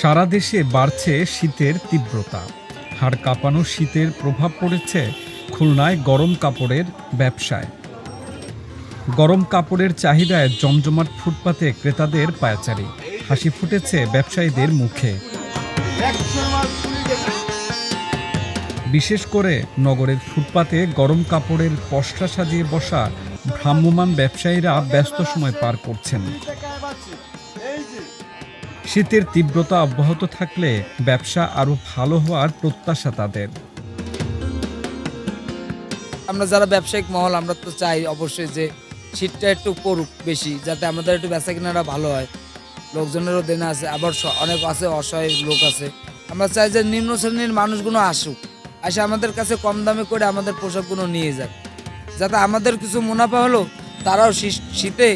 সারা দেশে বাড়ছে শীতের তীব্রতা। হাড় কাঁপানো শীতের প্রভাব পড়েছে খুলনায় গরম কাপড়ের ব্যবসায়। গরম কাপড়ের চাহিদায় জমজমাট ফুটপাতে ক্রেতাদের পায়াচারি। হাসি ফুটেছে ব্যবসায়ীদের মুখে। বিশেষ করে নগরের ফুটপাতে গরম কাপড়ের পসরা সাজিয়ে বসা ভ্রাম্যমাণ ব্যবসায়ীরা ব্যস্ত সময় পার করছেন। শীতের তীব্রতা অব্যাহত থাকলে ব্যবসা আরও ভালো হওয়ার প্রত্যাশা তাদের। আমরা যারা ব্যবসায়িক মহল, আমরা তো চাই অবশ্যই যে শীতটা একটু পড়ুক বেশি, যাতে আমাদের একটু বেচা কেনাটা ভালো হয়। লোকজনেরও দেনা আছে, আবার অনেক আছে, অসহায় লোক আছে। আমরা চাই যে নিম্ন শ্রেণির মানুষগুলো আসুক, আসে আমাদের কাছে কম দামে করে আমাদের পোশাকগুলো নিয়ে যাক। যাতে আমাদের কিছু মুনাফা হলো, তারাও শীতে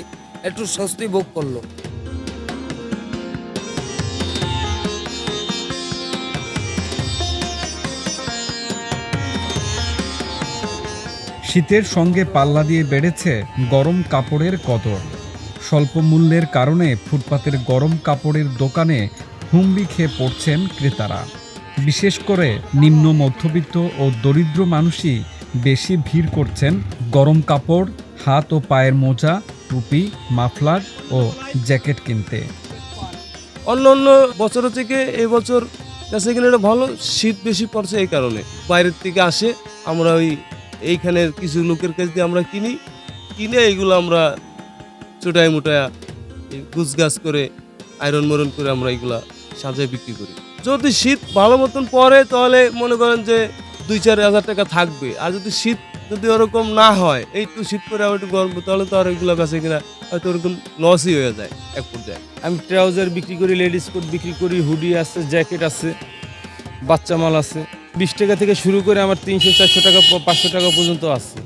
একটু স্বস্তি ভোগ করল। শীতের সঙ্গে পাল্লা দিয়ে বেড়েছে গরম কাপড়ের কদর। স্বল্প মূল্যের কারণে ফুটপাতের গরম কাপড়ের দোকানে হুমড়ি খেয়ে পড়ছেন ক্রেতারা। বিশেষ করে নিম্ন মধ্যবিত্ত ও দরিদ্র মানুষই বেশি ভিড় করছেন গরম কাপড়, হাত ও পায়ের মোজা, টুপি, মাফলার ও জ্যাকেট কিনতে। অন্য অন্য বছরের থেকে এই বছর কাছে কিনে ভালো, শীত বেশি পড়ছে এই কারণে। বাইরের থেকে আসে, আমরা ওই এইখানের কিছু লোকের কাছ দিয়ে আমরা কিনি, কিনে এইগুলো আমরা চোটায় মোটায় গুছ গাছ করে আয়রন মরন করে আমরা এগুলা সাজায় বিক্রি করি। যদি শীত ভালো মতন পরে তাহলে মনে করেন যে দুই চার হাজার টাকা থাকবে। আর যদি শীত যদি ওরকম না হয়, একটু শীত পরে আবার একটু গরম, তাহলে তো আর এগুলো বেঁচে কিনা হয়তো ওরকম লসই হয়ে যায় এক পর্যায়ে। আমি ট্রাউজার বিক্রি করি লেডিস কোট বিক্রি করি হুডি আছে জ্যাকেট আছে, বাচ্চা মাল আছে। বিশ টাকা থেকে শুরু করে আমার তিনশো চারশো টাকা পাঁচশো টাকা পর্যন্ত আছে।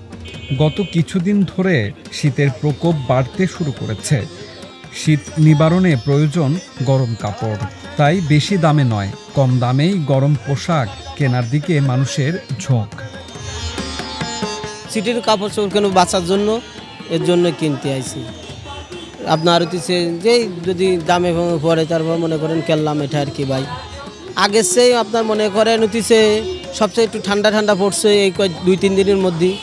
গত কিছুদিন ধরে শীতের প্রকোপ বাড়তে শুরু করেছে। শীত নিবারণে প্রয়োজন গরম কাপড়। তাই বেশি দামে নয় কম দামেই গরম পোশাক কেনার দিকে মানুষের ঝোঁক। সিটির কাপড় চোপড় কেন বাঁচার জন্য? এর জন্য কিনতে আইছি। আপনার হচ্ছে যে যদি দামে পড়ে তারপর মনে করেন কেনলাম এটা আর কি ভাই। আগের সেই আপনার মনে করেন হচ্ছে সবচেয়ে একটু ঠান্ডা ঠান্ডা পড়ছে এই দুই, তিন দিনের মধ্যেই।